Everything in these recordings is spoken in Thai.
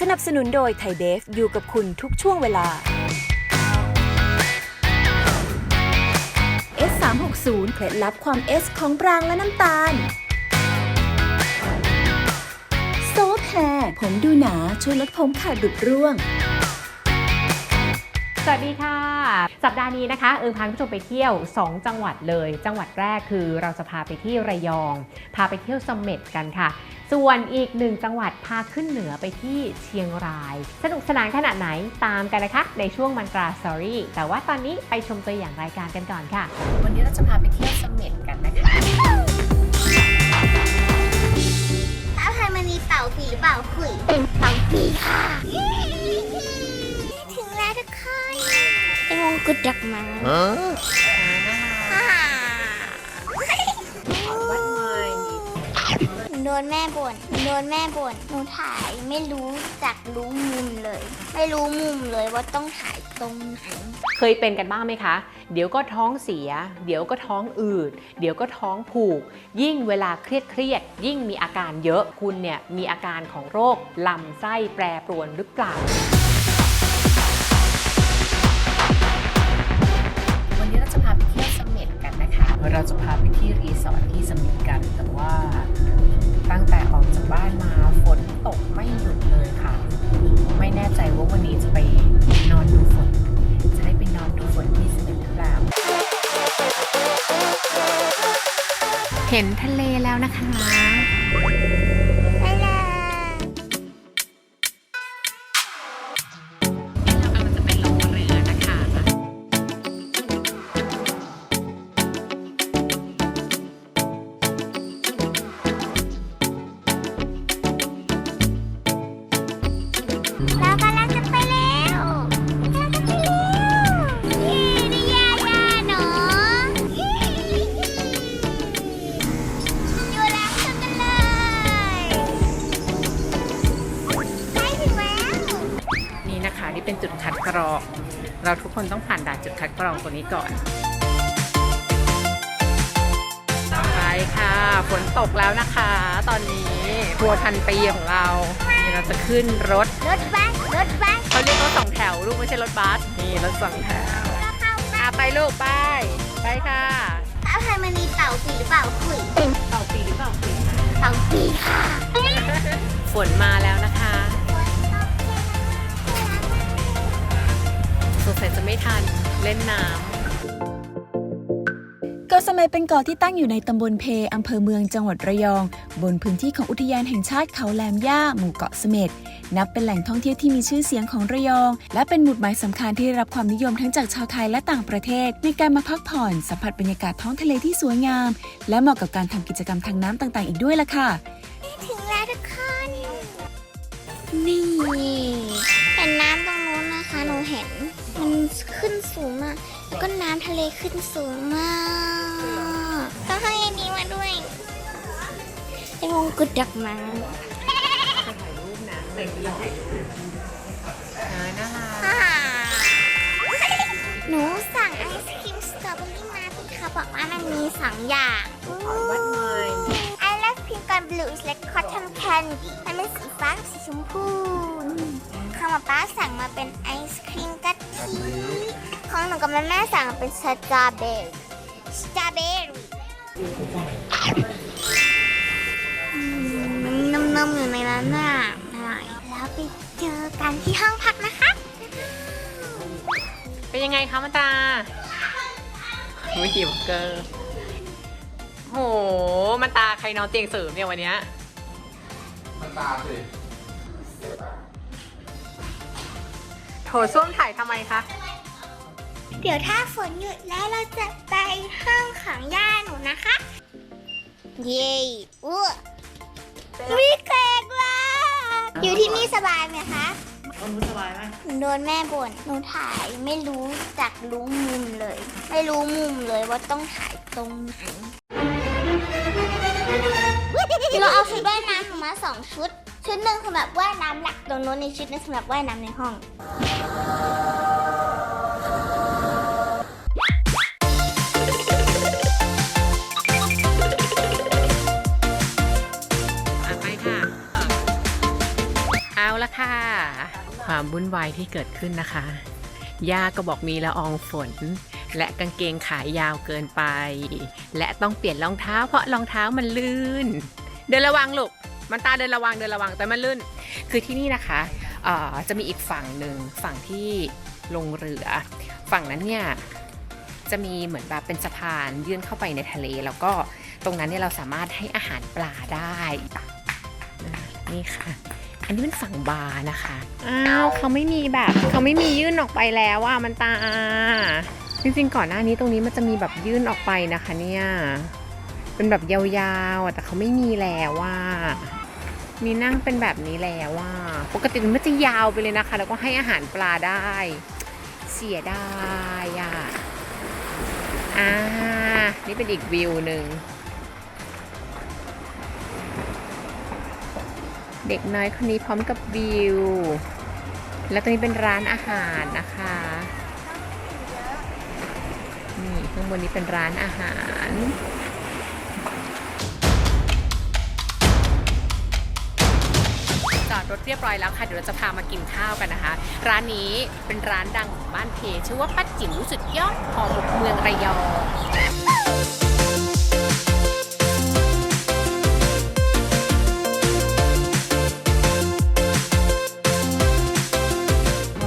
สนับสนุนโดยไทยเบฟอยู่กับคุณทุกช่วงเวลา S360 เคล็ดลับความ S ของปรางและน้ำตาลโซฟแฮร์ผมดูหนาช่วยลดผมขาดดุดร่วงสวัสดีค่ะ สัปดาห์นี้นะคะ เอิงพาคุณผู้ชมไปเที่ยว 2 จังหวัดเลย จังหวัดแรกคือเราจะพาไปที่ระยอง พาไปเที่ยวเม็ดกันค่ะส่วนอีกหนึ่งจังหวัดพาขึ้นเหนือไปที่เชียงราย สนุกสนานขนาดไหนตามกันนะคะ ในช่วงมันตราสตอรี่แต่ว่าตอนนี้ไปชมตัวอย่างรายการกันก่อนค่ะ วันนี้เราจะพาไปเที่ยวเสม็ดกันนะคะถ้าใครมันมีเป่าปีหรือเป่าขุยเป่าปีค่ะถึงแล้วทุกคนไอ้มงกุฎดอกไม้ นแม่บ่นโดนแม่บ่นหนูถ่ายไม่รู้จักรู้มุมเลย ไม่รู้มุมเลยว่าต้องถ่ายตรงไหน เคยเป็นกันบ้างไหมคะ เดี๋ยวก็ท้องเสีย เดี๋ยวก็ท้องอืด เดี๋ยวก็ท้องผูก ยิ่งเวลาเครียดเครียดๆยิ่งมีอาการเยอะ คุณเนี่ยมีอาการของโรคลำไส้แปรปรวนหรือเปล่าวันนี้เราจะพาไปเที่ยวเสม็ดกันนะคะ เราจะพาไปที่รีสอร์ทที่เสม็ดกัน แต่ว่า ตั้งแต่ออกจากบ้านมาฝนตกไม่หยุดเลยค่ะ ไม่แน่ใจว่าวันนี้จะไปนอนดูฝน จะได้ไปนอนดูฝนที่เสม็ดหรือเปล่า เห็นทะเลแล้วนะคะ ดคัดกรองตัวนี้ก่อนไปค่ะ ฝนตกแล้วนะคะ ตอนนี้ทัวร์ทันปีของเรานี่เราจะขึ้นรถ รถบัสรถบัสเขาเรียกรถสองแถวลูกไม่ใช่รถบัส นี่รถสองแถวเราเข้าบ้าอะนไปลูกไป ไปค่ะถ้าใครมันมีเป่าปีหรือเป่าขุยเป่าปีหรือเป่าปีเป่าปีค่ะฝนมาแล้วนะคะ สงสัยจะไม่ทัน เล่นน้ำเกาะเสม็ดเป็นเกาะที่ตั้งอยู่ในตำบลเพอำเภอเมืองจังหวัดระยอง บนพื้นที่ของอุทยานแห่งชาติเขาแหลมย่าหมู่เกาะเสม็ดนับเป็นแหล่งท่องเที่ยวที่มีชื่อเสียงของระยอง และเป็นหมุดหมายสำคัญที่ได้รับความนิยมทั้งจากชาวไทยและต่างประเทศ ในการมาพักผ่อนสัมผัสบรรยากาศท้องทะเลที่สวยงาม และเหมาะกับการทำกิจกรรมทางน้ำต่างๆ อีกด้วยล่ะค่ะถึงแล้วทุกคนนี่ เห็นน้ำตรงนู้นนะคะ หนูเห็น มันขึ้นสูงมาก แล้วก็น้ำทะเลขึ้นสูงมากต้องให้อันนี้มาด้วยไอ้มงกุฎดอกไม้เด็กหญิงน่ารักหนูสั่งไอศครีมสตรอเบอรี่มาพี่เขาบอกว่ามันมีสองอย่าง love pink and blue is like cotton candy มันเป็นสีฟ้ากับสีชมพูข้าวมาป้าสั่งมาเป็นไอศครีมกะทิของหนูกับแม่แม่สั่งมาเป็นสตรอเบอรี่สตรอเบอรี่อืมมันนุ่มๆอยู่ในนั้นน่ะอร่อยแล้วไปเจอกันที่ห้องพักนะคะ เป็นยังไงคะมาตาวิกิวเกอร์ โห มันตาใครนอนเตียงเสริมเนี่ยวันเนี้ย มันตาสิโถส้วมถ่ายทำไมคะ เดี๋ยวถ้าฝนหยุดแล้วเราจะไปห้องของย่าหนูนะคะ เย้อ้ววิแขกว่า อยู่ที่นี่สบายไหมคะสบายไหมโดนแม่บ่นหนูถ่ายไม่รู้จักรู้มุมเลย ไม่รู้มุมเลยว่าต้องถ่ายตรงไหน เราเอาชุดว่ายน้ำหนูมาสองชุด ชุดหนึ่งสำหรับว่ายน้ำหลักตรงโน้นในชุดนึงสำหรับว่ายน้ำในห้อง อะไปค่ะ เอาละค่ะ ความวุ่นวายที่เกิดขึ้นนะคะ ย่าก็บอกมีละอองฝน และกางเกงขายาวเกินไป และต้องเปลี่ยนรองเท้าเพราะรองเท้ามันลื่น เดินระวังลูก มันตาเดินระวังเดินระวังแต่มันลื่น คือที่นี่นะคะจะมีอีกฝั่งหนึ่งฝั่งที่ลงเรือ ฝั่งนั้นเนี่ยจะมีเหมือนแบบเป็นสะพานยื่นเข้าไปในทะเล แล้วก็ตรงนั้นเนี่ยเราสามารถให้อาหารปลาได้นี่ค่ะ อันนี้เป็นฝั่งบาร์นะคะ อ้าวเขาไม่มีแบบเขาไม่มียื่นออกไปแล้วอะมันตาจริงๆก่อนหน้านี้ตรงนี้มันจะมีแบบยื่นออกไปนะคะเนี่ย เป็นแบบยาวๆแต่เขาไม่มีแล้วว่ามีนั่งเป็นแบบนี้แล้วว่าปกติมันจะยาวไปเลยนะคะ แล้วก็ให้อาหารปลาได้ เสียดายอะอ่านี่เป็นอีกวิวหนึ่งเด็กน้อยคนนี้พร้อมกับวิว แล้วตรงนี้เป็นร้านอาหารนะคะ นี่ข้างบนนี้เป็นร้านอาหาร รถเรียบร้อยแล้วค่ะ เดี๋ยวเราจะพามากินข้าวกันนะคะ ร้านนี้เป็นร้านดังของบ้านเพชื่อว่าป้าจิ๋วสุดยอดห่อหมกเมืองระยอง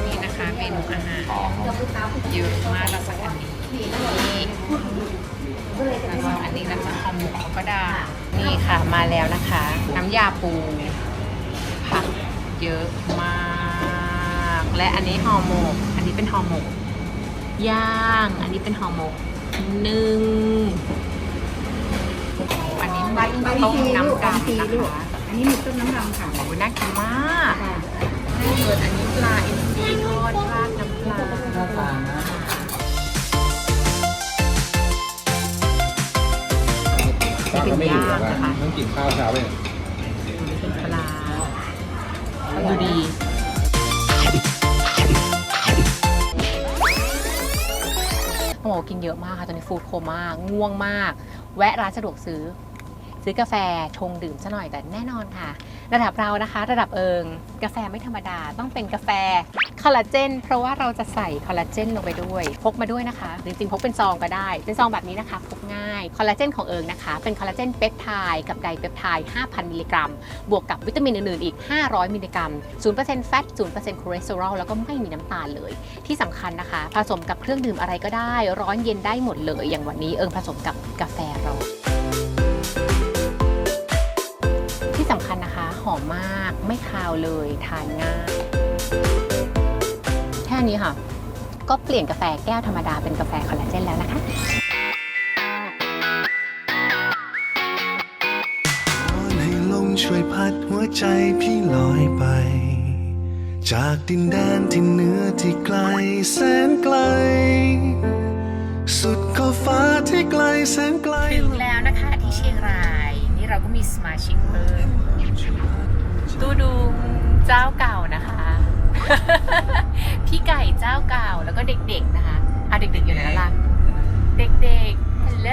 นี่นะคะเมนูอาหารเยอะมากเราสั่งอันนี้เราสั่อันนี้เราสั่งหอหมกก็ได้นี่ค่ะมาแล้วนะคะ น้ำยาปู เยอะมาก และอันนี้ห่อหมก อันนี้เป็นห่อหมก ย่าง อันนี้เป็นห่อหมกนึ่งอันนี้หมึกต้มน้ำดำนะคะอันนี้หมึกต้มน้ำดำค่ะโอ้ยน่ากินมากเปิดอันนี้ปลาอินทรีทอดราดน้ำปลาป้าก็ไม่อยู่แล้วนะต้องกินข้าวเช้าไปเป็น กินเยอะมากค่ะตอนนี้ฟูดโคม่าง่วงมาก แวะร้านสะดวกซื้อ ซื้อกาแฟชงดื่มซะหน่อยแต่แน่นอนค่ะ ระดับเรานะคะ ระดับเอิงกาแฟไม่ธรรมดาต้องเป็นกาแฟคอลลาเจนเพราะว่าเราจะใส่คอลลาเจนลงไปด้วย พกมาด้วยนะคะหรือจริงๆพกเป็นซองก็ได้ เป็นซองแบบนี้นะคะพกง่ายคอลลาเจนของเอิงนะคะ เป็นคอลลาเจนเปปไทด์กับไดเปปไทด์5,000 มิลลิกรัม บวกกับวิตามินอื่นๆอีก 500 มิลลิกรัม 0%แฟต 0%คอเลสเตอรอลแล้วก็ไม่มีน้ำตาลเลย ที่สำคัญนะคะ ผสมกับเครื่องดื่มอะไรก็ได้ ร้อนเย็นได้หมดเลย อย่างวันนี้เอิงผสมกับกาแฟเรา อมมาก ไม่คาวเลยทานง่าย แค่นี้ค่ะ ก็เปลี่ยนกาแฟแก้วธรรมดาเป็นกาแฟคอลลาเจนแล้วนะคะวอนให้ลมช่วยพัดหัวใจพี่ลอยไป จากดินแดนที่เหนือที่ไกลแสนไกล สุดขอบฟ้าที่ไกลแสนไกล ถึงแล้วนะคะที่เชียงราย นี่เราก็มีสมาชิกเพิ่ม ตูดูเจ้าเก่านะคะ พี่ไก่เจ้าเก่าแล้วก็เด็กๆนะคะอะเด็กๆอยู่ไหนแล้วล่ะเด็กๆฮัลโหล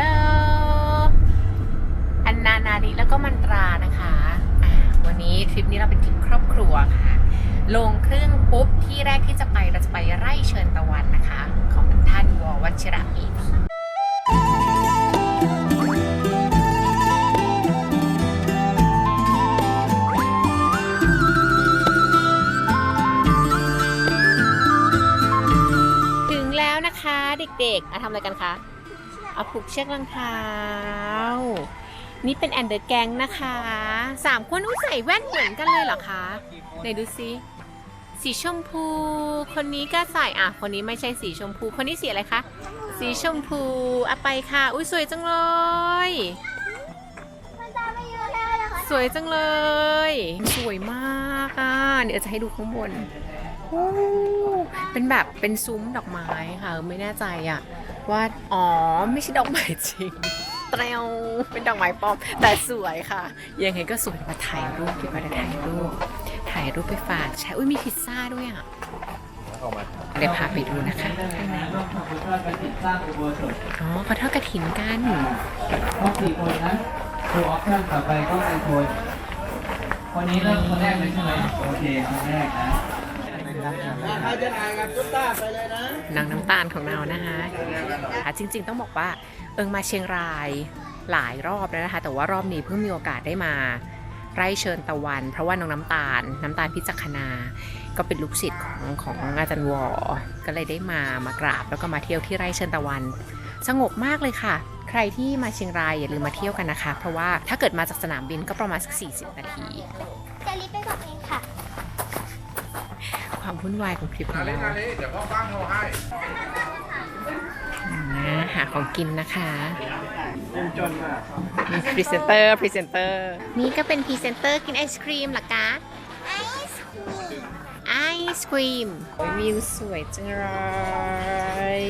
อันนานาริแล้วก็มันตรานะคะอะวันนี้ทริปนี้เราเป็นทริปครอบครัวค่ะ ลงเครื่องปุ๊บที่แรกที่จะไปเราจะไปไร่เชิญตะวันนะคะ ของท่านววชิระเมธี แล้วนะคะเด็กๆอะทำอะไรกันคะเอาผูกเชือกรองเท้า นี่เป็นแอนเดอร์แกงนะคะสามคนอุ้ยใส่แว่นเหมือนกันเลยเหรอคะไหนดูซิสีชมพู คนนี้ก็ใส่อะ คนนี้ไม่ใช่สีชมพู คนนี้สีอะไรคะ สีชมพูอะไปค่ะ อุ้ยสวยจังเลย สวยจังเลย สวยมากอะ เดี๋ยวจะให้ดูข้างบน เป็นแบบเป็นซุ้มดอกไม้ค่ะ ไม่แน่ใจอะว่า อ๋อ ไม่ใช่ดอกไม้จริงเตวเป็นดอกไม้ปลอม แต่สวยค่ะ ยังไงก็สวยมาถ่ายรูปดีกว่าเดี๋ยวถ่ายรูป ถ่ายรูปไปฝากใช่อุ้ยมีพิซซ่าด้วยอะเดี๋ยวพาไปดูนะคะข้างในอ๋อเขาทอดกระถินกันต้องสี่คนนะโชว์ออปชั่นต่อไปก็เป็นคนคนนี้เริ่มคนแรกเลยใช่ไหมโอเคคนแรกนะ ใครจะถ่ายกับตุ๊กตาไปเลยนะนางน้ำตาลของเรานะคะอะจริง ๆ ต้องบอกว่าเอิงมาเชียงรายหลายรอบแล้วนะคะ แต่ว่ารอบนี้เพิ่งมีโอกาสได้มา ไร่เชิญตะวัน เพราะว่าน้องน้ำตาล น้ำตาลพิจักขณา ก็เป็นลูกศิษย์ของของอาจารย์วอ ก็เลยได้มามากราบ แล้วก็มาเที่ยวที่ไร่เชิญตะวัน สงบมากเลยค่ะ ใครที่มาเชียงรายอย่าลืมมาเที่ยวกันนะคะ เพราะว่าถ้าเกิดมาจากสนามบินก็ประมาณสัก40 นาทีจะรีบไปบอกเองค่ะ ความวุ่นวายของทริปของเราเดี๋ยวพ่อบ้างโทรให้นะหาของกินนะคะจนมากมีพรีเซนเตอร์พรีเซนเตอร์ นี่ก็เป็นพรีเซนเตอร์กินไอศครีมเหรอคะไอศครีมไอศครีมโอ้ยวิวสวยจังเลย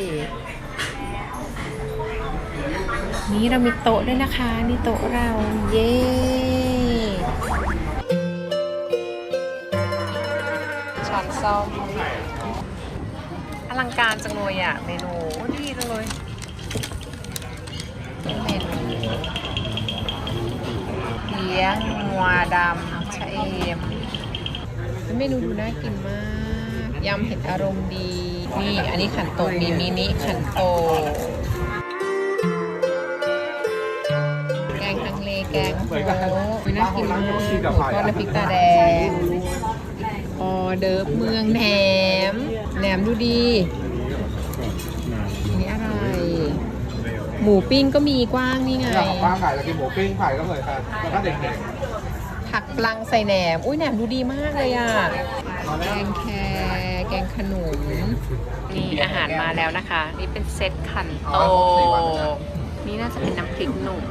นี่เรามีโต๊ะด้วยนะคะ นี่โต๊ะเรา เย้ ช้อนซ่อมอลังการจังเลยอะ เมนูโอ้ดีจังเลยเมนูเลี้ยงงัวดำชะเอมเมนูดูน่ากินมาก ยำเห็ดอารมณ์ดี นี่ อันนี้ขันโตมีมินิขันโตแกงฮังเลแกงโฮอุ๊ยน่ากินมากหมูทอดน้ำพริกตาแดง ออเดิร์ฟเมืองแหนม แหนมดูดี อันนี้อะไร หมูปิ้งก็มีกว้างนี่ไง อยากของป้าขายจะกินหมูปิ้งขายก็เลยครับแล้วก็เด็กผักปลังใส่แหนม อุ้ยแหนมดูดีมากเลยอะ แกงแคแกงขนุนนี่อาหารมาแล้วนะคะ นี่เป็นเซตขันโต นี่น่าจะเป็นน้ำพริกหนุ่ม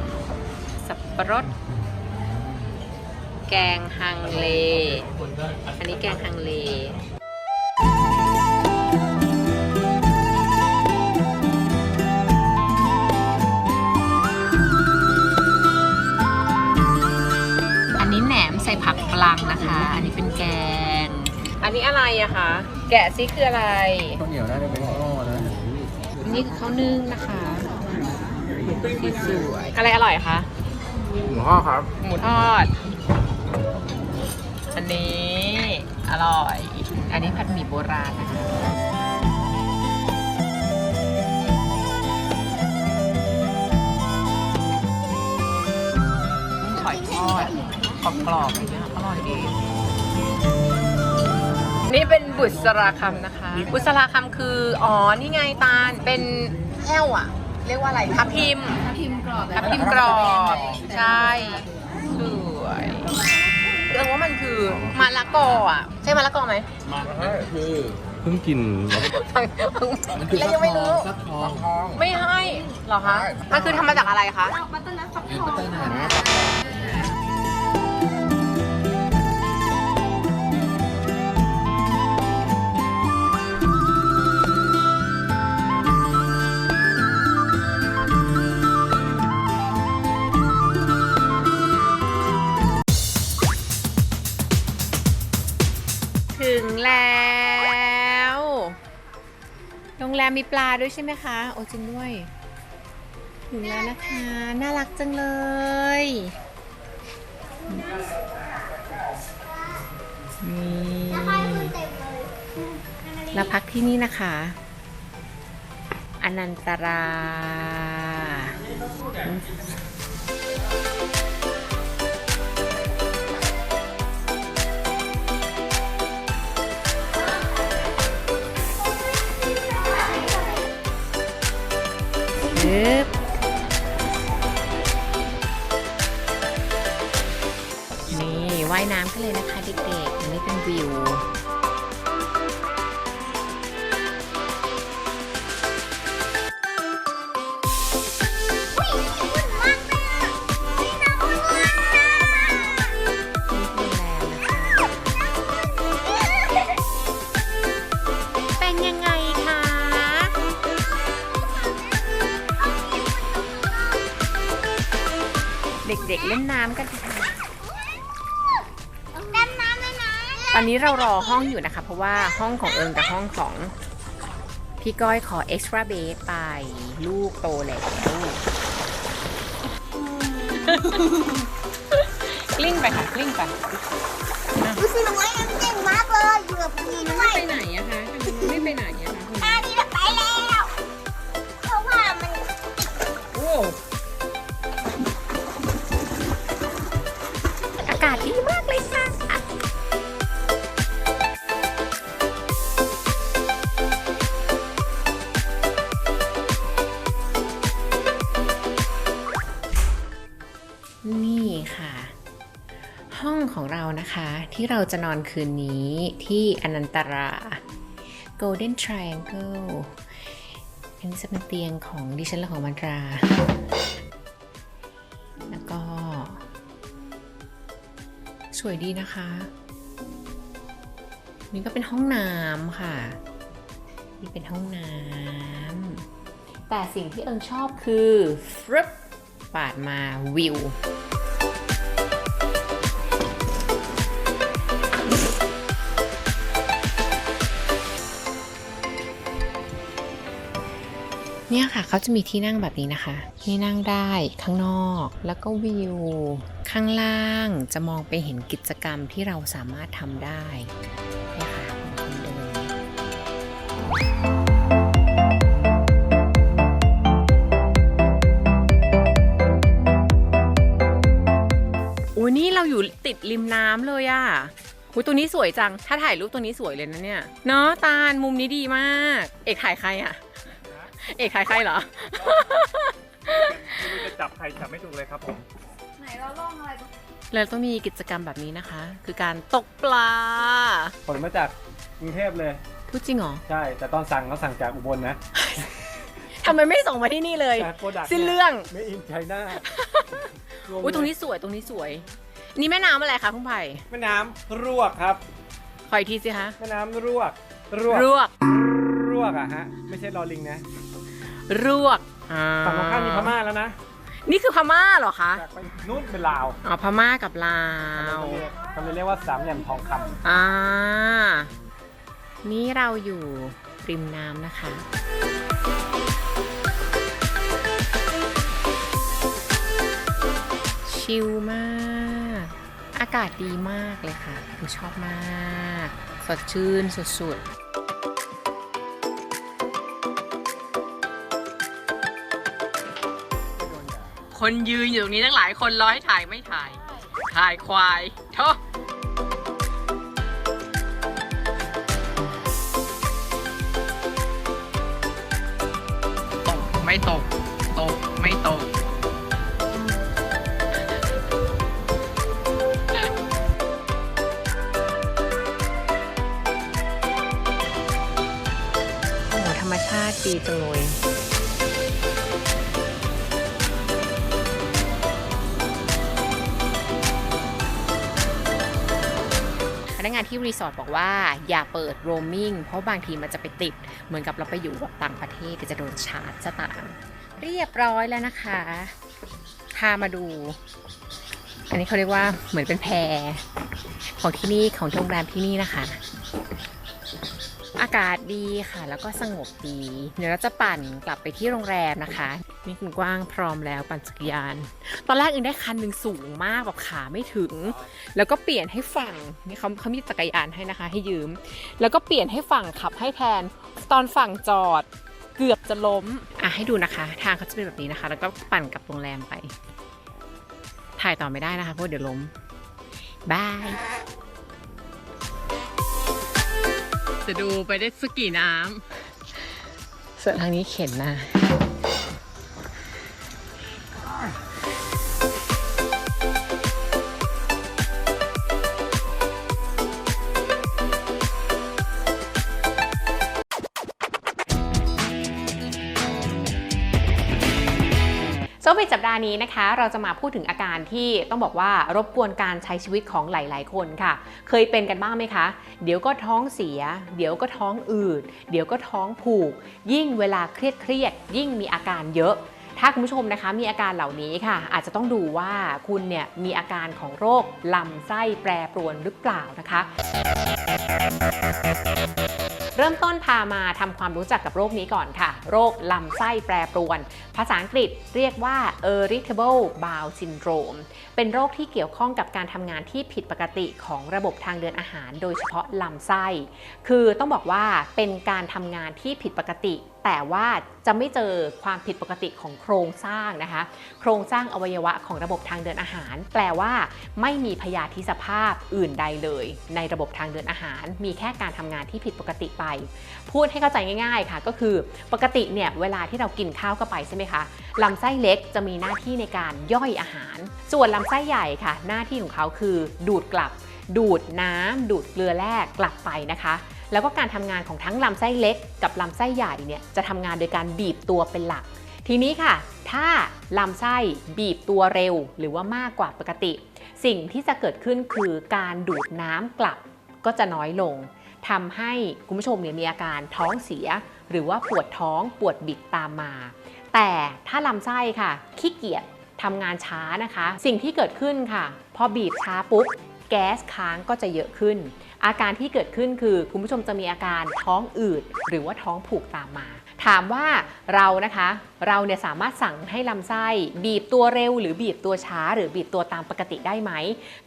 สับปะรด แกงฮังเล อันนี้แกงฮังเลอันนี้แหนมใส่ผักปลังนะคะ อันนี้เป็นแกง อันนี้อะไรอะคะ แกะซิคืออะไรๆข้าวเหนียวน่าจะเป็นข้าวอ้อนะนี่คือข้าวนึ่งนะคะสีสวยอะไรอร่อยคะ หมูข้อครับ หมูทอด อันนี้ อร่อย อันนี้ผัดหมี่โบราณนะคะหอยทอดกรอบๆอย่างเงี้ยอร่อยดี นี่เป็นบุษราคำนะคะ บุษราคำคือ อ๋อ นี่ไงตาล เป็นแห้วอะเรียกว่าอะไรทับทิม ทับทิมกรอบทับทิมกรอบ ใช่ สวย เรื่องว่ามันคือมะละกออะ ใช่มะละกอไหมคือเพิ่งกินแล้วยังไม่รู้ ฟักทองทองไม่ให้เหรอคะ มันคือทำมาจากอะไรคะบัตเตอร์นัทฟักทอง แล้ว โรงแรมมีปลาด้วยใช่ไหมคะ โอ้จริงด้วยถึงแล้วนะคะ น่ารักจังเลย นี่เต็มเลยแล้วพักที่นี่นะคะ อนันตรา บนี่ว่ายน้ำกันเลยนะคะเด็กๆอันนี้เป็นวิว เด็กๆเล่นน้ำกันค่ะดำน้ำเลยนะตอนนี้เรารอห้องอยู่นะคะ เพราะว่าห้องของเอิงกับห้องของพี่ก้อยขอ extra bed ไปลูกโตแล้วกลิ้งไปค่ะกลิ้งไปอะดูสิน้อยมันเก่งมากเลยอยู่กับพี่ด้วย ไปไหนอะคะ ที่เราจะนอนคืนนี้ที่อนันตรา Golden Triangle อันนี้จะเป็นเตียงของดิฉันและของมันตรา แล้วก็ สวยดีนะคะ นี่ก็เป็นห้องน้ำค่ะ นี่เป็นห้องน้ำแต่สิ่งที่เอิงชอบคือฟรึบปาดมาวิว เนี่ยค่ะเขาจะมีที่นั่งแบบนี้นะคะที่นั่งได้ข้างนอก แล้วก็วิว ข้างล่างจะมองไปเห็นกิจกรรมที่เราสามารถทำได้เนี่ยค่ะคนเดินโอ้ยนี่เราอยู่ติดริมน้ำเลยอะอุ้ยตัวนี้สวยจัง ถ้าถ่ายรูปตัวนี้สวยเลยนะเนี่ย เนาะตาลมุมนี้ดีมาก เอกถ่ายใครอะ เอกถ่ายใครเหรอ ไม่รู้จะจับใครจับไม่ถูกเลยครับผมแล้วต้องมีกิจกรรมแบบนี้นะคะ คือการตกปลา ผลมาจากกรุงเทพเลย พูดจริงเหรอใช่ แต่ตอนสั่งเขาสั่งจากอุบลนะทำไมไม่ส่งมาที่นี่เลย แต่โปรดักต์สิ้นเรื่อง ไม่อินไชน่าอุ้ยตรงนี้สวยตรงนี้สวย นี่แม่น้ำอะไรคะคุณไผ่แม่น้ำรวกครับ ขออีกทีสิคะแม่น้ำรวกรวกรวก รวกอะฮะ ไม่ใช่ลอลิงนะ รวกอ่าฝั่งตรงข้ามมีพม่าแล้วนะนี่คือพม่าเหรอคะจากไปนู่นเป็นลาวอ๋อพม่ากับลาวเขาเลยเรียกว่าสามเหลี่ยมทองคำอ่านี่เราอยู่ริมน้ำนะคะชิลมาก อากาศดีมากเลยค่ะผมชอบมาก สดชื่นสุดๆ คนยืนอยู่ตรงนี้ตั้งหลายคนร้อยถ่ายไม่ถ่าย ถ่ายควายโทษ อร์ทบอกว่าอย่าเปิดโรมมิ่งเพราะบางทีมันจะไปติด เหมือนกับเราไปอยู่แบบต่างประเทศก็จะโดนชาร์จสตางค์เรียบร้อยแล้วนะคะพามาดู อันนี้เขาเรียกว่าเหมือนเป็นแพรของที่นี่ของโรงแรมที่นี่นะคะ อากาศดีค่ะ แล้วก็สงบดี เดี๋ยวเราจะปั่นกลับไปที่โรงแรมนะคะ นี่คุณกว้างพร้อมแล้วปั่นจักรยาน ตอนแรกอึงได้คันหนึ่งสูงมากแบบขาไม่ถึง แล้วก็เปลี่ยนให้ฝั่งนี่เขาเขามีจักรยานให้นะคะ ให้ยืม แล้วก็เปลี่ยนให้ฝั่งขับให้แทน ตอนฝั่งจอดเกือบจะล้มอะให้ดูนะคะ ทางเขาจะเป็นแบบนี้นะคะ แล้วก็ปั่นกลับโรงแรมไป ถ่ายต่อไม่ได้นะคะเพราะเดี๋ยวล้มบายจะดูไปได้สกี่น้ำส่วนทางนี้เข็นนะ โซปิดสัปดาห์นี้นะคะ เราจะมาพูดถึงอาการที่ต้องบอกว่ารบกวนการใช้ชีวิตของหลาย ๆ คนค่ะ เคยเป็นกันบ้างไหมคะ เดี๋ยวก็ท้องเสีย เดี๋ยวก็ท้องอืด เดี๋ยวก็ท้องผูก ยิ่งเวลาเครียดเครียดๆยิ่งมีอาการเยอะถ้าคุณผู้ชมนะคะมีอาการเหล่านี้ค่ะ อาจจะต้องดูว่าคุณเนี่ยมีอาการของโรคลำไส้แปรปรวนหรือเปล่านะคะ เริ่มต้นพามาทำความรู้จักกับโรคนี้ก่อนค่ะ โรคลำไส้แปรปรวน ภาษาอังกฤษเรียกว่า irritable bowel syndrome เป็นโรคที่เกี่ยวข้องกับการทำงานที่ผิดปกติของระบบทางเดินอาหาร โดยเฉพาะลำไส้ คือต้องบอกว่าเป็นการทำงานที่ผิดปกติ แต่ว่าจะไม่เจอความผิดปกติของโครงสร้างนะคะ โครงสร้างอวัยวะของระบบทางเดินอาหาร แปลว่าไม่มีพยาธิสภาพอื่นใดเลย ในระบบทางเดินอาหาร มีแค่การทำงานที่ผิดปกติไป พูดให้เข้าใจง่าย ๆค่ะ ก็คือปกติเนี่ยเวลาที่เรากินข้าวเข้าไปใช่ไหมคะลำไส้เล็กจะมีหน้าที่ในการย่อยอาหาร ส่วนลำไส้ใหญ่ค่ะ หน้าที่ของเขาคือดูดกลับ ดูดน้ำดูดเกลือแร่กลับไปนะคะ แล้วก็การทำงานของทั้งลำไส้เล็กกับลำไส้ใหญ่เนี่ยจะทำงานโดยการบีบตัวเป็นหลัก ทีนี้ค่ะ ถ้าลำไส้บีบตัวเร็วหรือว่ามากกว่าปกติ สิ่งที่จะเกิดขึ้นคือการดูดน้ำกลับก็จะน้อยลงทำให้คุณผู้ชมเนี่ยมีอาการท้องเสีย หรือว่าปวดท้องปวดบิดตามมา แต่ถ้าลำไส้ค่ะขี้เกียจทำงานช้านะคะ สิ่งที่เกิดขึ้นค่ะ พอบีบช้าปุ๊บ แก๊สค้างก็จะเยอะขึ้น อาการที่เกิดขึ้นคือคุณผู้ชมจะมีอาการท้องอืดหรือว่าท้องผูกตามมา ถามว่าเรานะคะเราเนี่ยสามารถสั่งให้ลำไส้บีบตัวเร็ว หรือบีบตัวช้า หรือบีบตัวตามปกติได้ไหม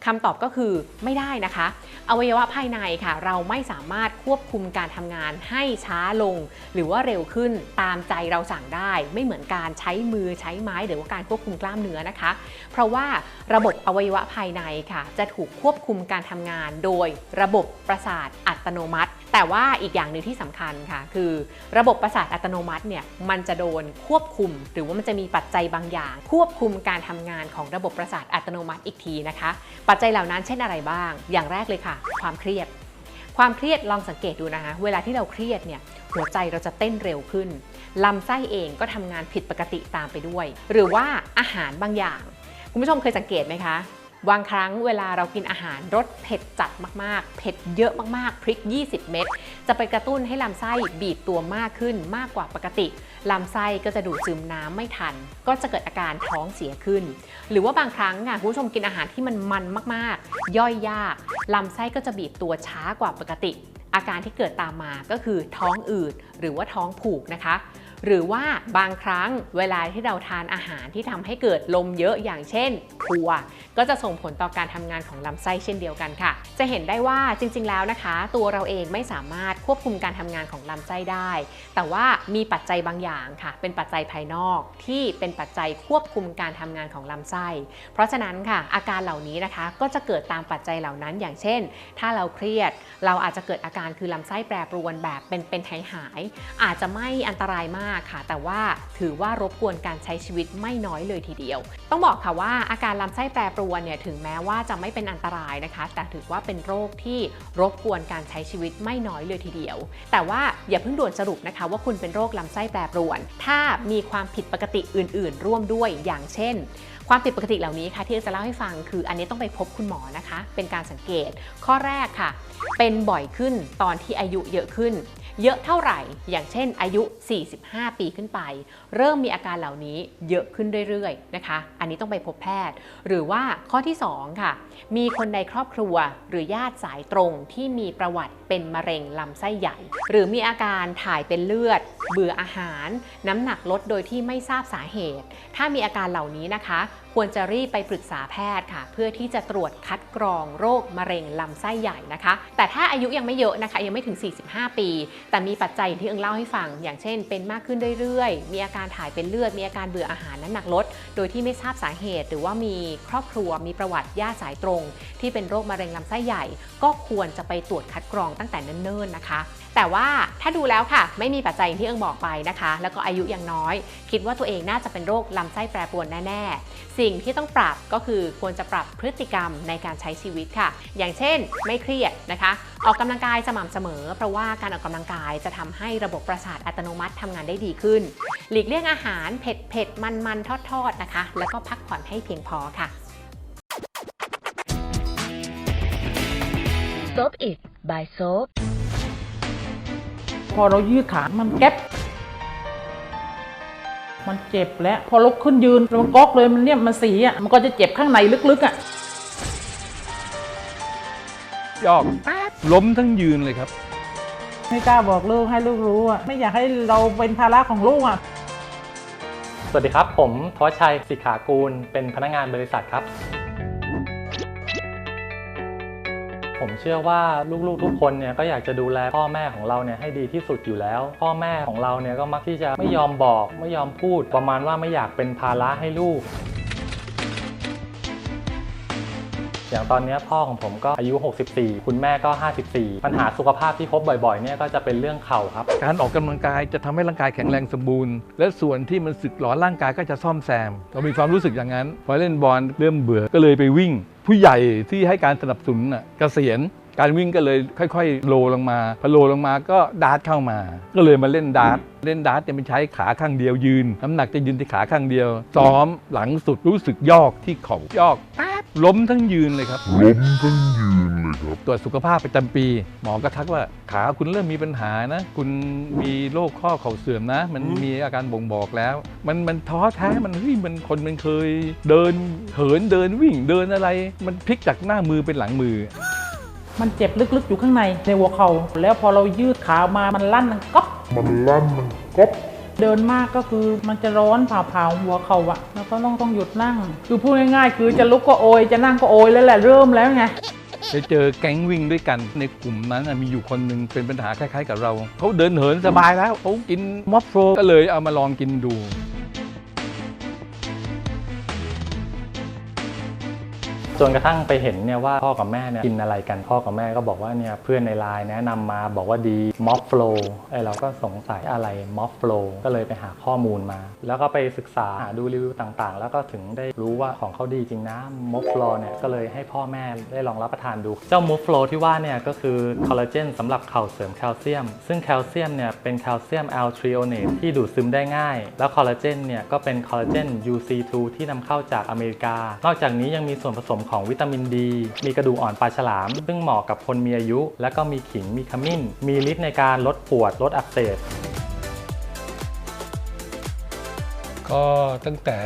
คำตอบก็คือไม่ได้นะคะ อวัยวะภายในค่ะ เราไม่สามารถควบคุมการทำงานให้ช้าลง หรือว่าเร็วขึ้นตามใจเราสั่งได้ ไม่เหมือนการใช้มือใช้ไม้ หรือว่าการควบคุมกล้ามเนื้อนะคะ เพราะว่าระบบอวัยวะภายในค่ะ จะถูกควบคุมการทำงานโดยระบบประสาทอัตโนมัติ แต่ว่าอีกอย่างหนึ่งที่สำคัญค่ะ คือระบบประสาทอัตโนมัติเนี่ยมันจะโดนควบคุม หรือว่ามันจะมีปัจจัยบางอย่าง ควบคุมการทำงานของระบบประสาทอัตโนมัติอีกทีนะคะ ปัจจัยเหล่านั้นเช่นอะไรบ้าง อย่างแรกเลยค่ะ ความเครียด ความเครียดลองสังเกตดูนะคะ เวลาที่เราเครียดเนี่ยหัวใจเราจะเต้นเร็วขึ้นลำไส้เองก็ทำงานผิดปกติตามไปด้วย หรือว่าอาหารบางอย่าง คุณผู้ชมเคยสังเกตไหมคะ บางครั้งเวลาเรากินอาหารรสเผ็ดจัดมากๆ เผ็ดเยอะมากๆ พริก 20 เม็ด จะไปกระตุ้นให้ลำไส้บีบตัวมากขึ้นมากกว่าปกติ ลำไส้ก็จะดูดซึมน้ำไม่ทัน ก็จะเกิดอาการท้องเสียขึ้น หรือว่าบางครั้งอะคุณผู้ชมกินอาหารที่มันมันมากๆ ย่อยยาก ลำไส้ก็จะบีบตัวช้ากว่าปกติ อาการที่เกิดตามมาก็คือท้องอืดหรือว่าท้องผูกนะคะ หรือว่าบางครั้งเวลาที่เราทานอาหารที่ทำให้เกิดลมเยอะอย่างเช่นถั่วก็จะส่งผลต่อการทำงานของลำไส้เช่นเดียวกันค่ะ จะเห็นได้ว่าจริง ๆ แล้วนะคะ ตัวเราเองไม่สามารถควบคุมการทำงานของลำไส้ได้ แต่ว่ามีปัจจัยบางอย่างค่ะ เป็นปัจจัยภายนอกที่เป็นปัจจัยควบคุมการทำงานของลำไส้ เพราะฉะนั้นค่ะ อาการเหล่านี้นะคะก็จะเกิดตามปัจจัยเหล่านั้น อย่างเช่น ถ้าเราเครียด เราอาจจะเกิดอาการคือลำไส้แปรปรวนแบบเป็นเป็นหายหายอาจจะไม่อันตรายมากมากค่ะ แต่ว่าถือว่ารบกวนการใช้ชีวิตไม่น้อยเลยทีเดียว ต้องบอกค่ะว่าอาการลำไส้แปรปรวนเนี่ยถึงแม้ว่าจะไม่เป็นอันตรายนะคะ แต่ถือว่าเป็นโรคที่รบกวนการใช้ชีวิตไม่น้อยเลยทีเดียว แต่ว่าอย่าเพิ่งด่วนสรุปนะคะ ว่าคุณเป็นโรคลำไส้แปรปรวน ถ้ามีความผิดปกติอื่น ๆ ร่วมด้วยอย่างเช่นความผิดปกติเหล่านี้ค่ะที่จะเล่าให้ฟังคืออันนี้ต้องไปพบคุณหมอนะคะ เป็นการสังเกตข้อแรกค่ะ เป็นบ่อยขึ้นตอนที่อายุเยอะขึ้น เยอะเท่าไหร่ อย่างเช่นอายุ 45 ปีขึ้นไป เริ่มมีอาการเหล่านี้เยอะขึ้นเรื่อยๆนะคะ อันนี้ต้องไปพบแพทย์ หรือว่าข้อที่ 2 ค่ะ มีคนในครอบครัวหรือญาติสายตรงที่มีประวัติเป็นมะเร็งลำไส้ใหญ่ หรือมีอาการถ่ายเป็นเลือด เบื่ออาหาร น้ำหนักลดโดยที่ไม่ทราบสาเหตุ ถ้ามีอาการเหล่านี้นะคะควรจะรีบไปปรึกษาแพทย์ค่ะ เพื่อที่จะตรวจคัดกรองโรคมะเร็งลำไส้ใหญ่นะคะ แต่ถ้าอายุยังไม่เยอะนะคะ ยังไม่ถึง 45 ปี แต่มีปัจจัยที่เอิงเล่าให้ฟัง อย่างเช่น เป็นมากขึ้นเรื่อยๆ มีอาการถ่ายเป็นเลือด มีอาการเบื่ออาหารน้ำหนักลด โดยที่ไม่ทราบสาเหตุ หรือว่ามีครอบครัวมีประวัติญาติสายตรง ที่เป็นโรคมะเร็งลำไส้ใหญ่ ก็ควรจะไปตรวจคัดกรองตั้งแต่เนิ่นๆนะคะ แต่ว่าถ้าดูแล้วค่ะ ไม่มีปัจจัยอย่างที่เอิงบอกไปนะคะ แล้วก็อายุยังน้อย คิดว่าตัวเองน่าจะเป็นโรคลำไส้แปรปรวนแน่ๆ สิ่งที่ต้องปรับก็คือควรจะปรับพฤติกรรมในการใช้ชีวิตค่ะ อย่างเช่น ไม่เครียดนะคะ ออกกำลังกายสม่ำเสมอ เพราะว่าการออกกำลังกายจะทำให้ระบบประสาทอัตโนมัติทำงานได้ดีขึ้น หลีกเลี่ยงอาหารเผ็ดเผ็ดมันมันทอดทอดๆนะคะ แล้วก็พักผ่อนให้เพียงพอค่ะ Soap It by Soap พอเรายืดขา มันแก๊บมันเจ็บแล้ว พอลุกขึ้นยืนมันก๊อกเลยมันเนี่ยมันสีอะมันก็จะเจ็บข้างในลึกๆอะยอกแป๊บล้มทั้งยืนเลยครับ ไม่กล้าบอกลูกให้ลูกรู้อะไม่อยากให้เราเป็นภาระของลูกอะ สวัสดีครับ ผมทวชชัยสิกขากูล เป็นพนักงานบริษัทครับ ผมเชื่อว่าลูกๆทุกคนเนี่ยก็อยากจะดูแลพ่อแม่ของเราเนี่ยให้ดีที่สุดอยู่แล้ว พ่อแม่ของเราเนี่ยก็มักที่จะไม่ยอมบอก ไม่ยอมพูด ประมาณว่าไม่อยากเป็นภาระให้ลูก อย่างตอนนี้พ่อของผมก็อายุ 64 คุณแม่ก็ 54 ปัญหาสุขภาพที่พบบ่อยๆเนี่ยก็จะเป็นเรื่องเข่าครับ การออกกำลังกายจะทำให้ร่างกายแข็งแรงสมบูรณ์ และส่วนที่มันสึกหรอร่างกายก็จะซ่อมแซมเรามีความรู้สึกอย่างนั้น พอเล่นบอลเริ่มเบื่อก็เลยไปวิ่ง ผู้ใหญ่ที่ให้การสนับสนุนน่ะเกษียณการวิ่งก็เลยค่อยๆ โลลงมา พอโลลงมาก็ดาร์ทเข้ามา ก็เลยมาเล่นดาร์ทเล่นดาร์ทจะไม่ใช้ขาข้างเดียวยืน น้ำหนักจะยืนที่ขาข้างเดียว ซ้อมหลังสุดรู้สึกยอกที่เข่ายอกแป๊บล้มทั้งยืนเลยครับล้มทั้งยืนเลยครับ ตรวจสุขภาพประจำปี หมอก็ทักว่าขาคุณเริ่มมีปัญหานะ คุณมีโรคข้อเข่าเสื่อมนะ มันมีอาการบ่งบอกแล้ว มันมันท้อแท้มันเฮ้ยมันคนมันเคย เดินเหินเดินวิ่งเดินอะไร มันพลิกจากหน้ามือเป็นหลังมือมันเจ็บลึกๆอยู่ข้างในในหัวเขา่าแล้วพอเรายืดขามามันลั่นมันก๊อบมันลั่นมันก๊อบเดินมากก็คือมันจะร้อนผ่าผาๆหัวเข่าอะแล้วก็ต้องต้องหยุดนั่ง คือพูดง่ายๆ คือจะลุกก็โอยจะนั่งก็โอยแล้วแหละเริ่มแล้วไง ไปเจอแก๊งวิ่งด้วยกันในกลุ่มนั้นมีอยู่คนหนึ่งเป็นปัญหาคล้ายๆ กับเรา เขาเดินเหินสบายแล้วเขากินมอฟโฟก็เลยเอามาลองกินดู จนกระทั่งไปเห็นเนี่ยว่าพ่อกับแม่เนี่ยกินอะไรกันพ่อกับแม่ก็บอกว่าเนี่ยเพื่อนในไลน์แนะนำมาบอกว่าดีม็อกโฟลไอเราก็สงสัยอะไรม็อกโฟลก็เลยไปหาข้อมูลมา แล้วก็ไปศึกษาหาดูรีวิวต่างๆ แล้วก็ถึงได้รู้ว่าของเขาดีจริงนะม็อกโฟลเนี่ยก็เลยให้พ่อแม่ได้ลองรับประทานดู เจ้าม็อกโฟลที่ว่าเนี่ยก็คือคอลลาเจนสำหรับเข่าเสริมแคลเซียม ซึ่งแคลเซียมเนี่ยเป็นแคลเซียมแอลทริโอเนตที่ดูดซึมได้ง่าย แล้วคอลลาเจนเนี่ยก็เป็นคอลลาเจน UC2 ที่นำเข้าจากอเมริกา นอกจากนี้ยังมีส่วนผสมของวิตามินดี มีกระดูกอ่อนปลาฉลาม ซึ่งเหมาะกับคนมีอายุ และก็มีขิงมีขมิ้น มีฤทธิ์ในการลดปวดลดอักเสบก็ตั้งแต่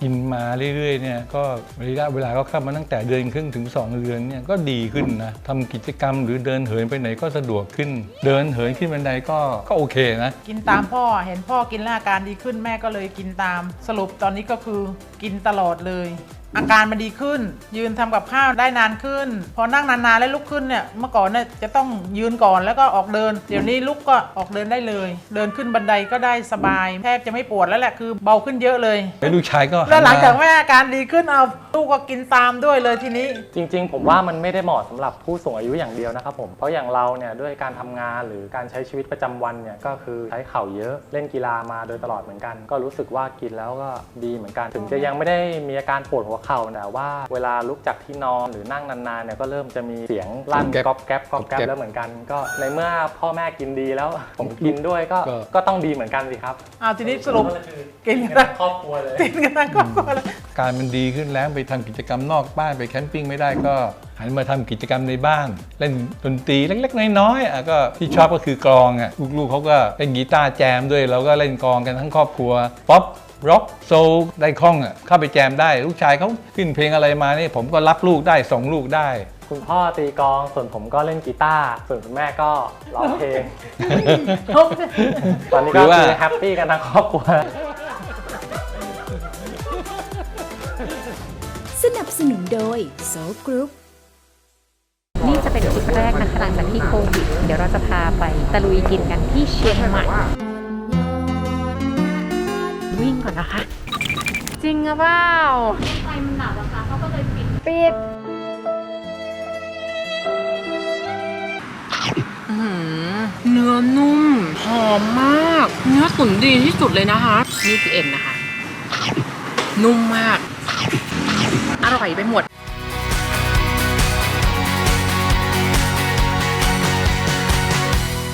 กินมาเรื่อยๆเนี่ยก็ระยะเวลาก็เข้ามาตั้งแต่เดือนครึ่งถึง 2 เดือนเนี่ยก็ดีขึ้นนะทำกิจกรรมหรือเดินเหินไปไหนก็สะดวกขึ้น เดินเหินขึ้นบันไดก็ก็โอเคนะ กินตามพ่อเห็นพ่อกินแล้วอาการดีขึ้นแม่ก็เลยกินตามสรุปตอนนี้ก็คือกินตลอดเลย อาการมันดีขึ้น ยืนทำกับข้าวได้นานขึ้น พอนั่งนานๆแล้วลุกขึ้นเนี่ยเมื่อก่อนเนี่ยจะต้องยืนก่อนแล้วก็ออกเดิน เดี๋ยวนี้ลุกก็ออกเดินได้เลย เดินขึ้นบันไดก็ได้สบายแทบจะไม่ปวดแล้วแหละคือเบาขึ้นเยอะเลยแล้วลูกชายก็แล้วหลังจากหันมแม่อาการดีขึ้นเอาลูกก็กินตามด้วยเลยทีนี้ จริง ๆ ผมว่ามันไม่ได้เหมาะสำหรับผู้สูงอายุอย่างเดียวนะครับผมเพราะอย่างเราเนี่ยด้วยการทำงานหรือการใช้ชีวิตประจำวันเนี่ยก็คือใช้เข่าเยอะเล่นกีฬามาโดยตลอดเหมือนกัน ก็รู้สึกว่ากินแล้วก็ดีเหมือนกัน ถึงจะยังไม่ได้มีอาการปวดหัวเข่าแต่ว่าเวลาลุกจากที่นอนหรือนั่งนานๆเนี่ยก็เริ่มจะมีเสียงลั่นแก๊บก๊อบแก๊บก๊อบแก๊บก๊อบแก๊บแล้วเหมือนกัน ก็ในเมื่อพ่อแม่กินดีแล้วผมกินด้วยก็ก็ก็ต้องดีเหมือนกันสิครับเอาทีนี้สรุปคือกินกักันนครอบครัวเลยกินกันทั้งครอบครัวเลยการมันดีขึ้นแล้วไปทำกิจกรรมนอกบ้านไปแคมปิ้งไม่ได้ก็หันมาทำกิจกรรมในบ้าน เล่นดนตรีเล็กๆ น้อยๆอะก็ที่ชอบก็คือกลองอะลูกๆเขาก็เล่นกีตาร์แจมด้วยเราก็เล่นกลองกันทั้งครอบครัวป๊อป ร็อกโซลได้คล่องอะเข้าไปแจมได้ ลูกชายเขาขึ้นเพลงอะไรมานี่ผมก็รับลูกได้ส่งลูกได้ คุณพ่อตีกลองส่วนผมก็เล่นกีตาร์ส่วนคุณแม่ก็ร้องเพลง ตอนนี้หรืก็อว่า คือแฮปปี้กันทั้งครอบครัว สนับสนุนโดยโซกรุ๊ป นี่จะเป็นทริปแรกนะคะหลังจากที่โควิด เดี๋ยวเราจะพาไปตะลุยกินกันที่เชียงใหม่ วิ่งก่อนนะคะ จริงหรือเปล่าไฟมันหนักอะค่ะเขาก็เลยปิดปิดเนื้อนุ่ม หอมมาก เนื้อตุ๋นดีที่สุดเลยนะคะ นี่คือเอ็นนะคะ นุ่มมาก อร่อยไปหมด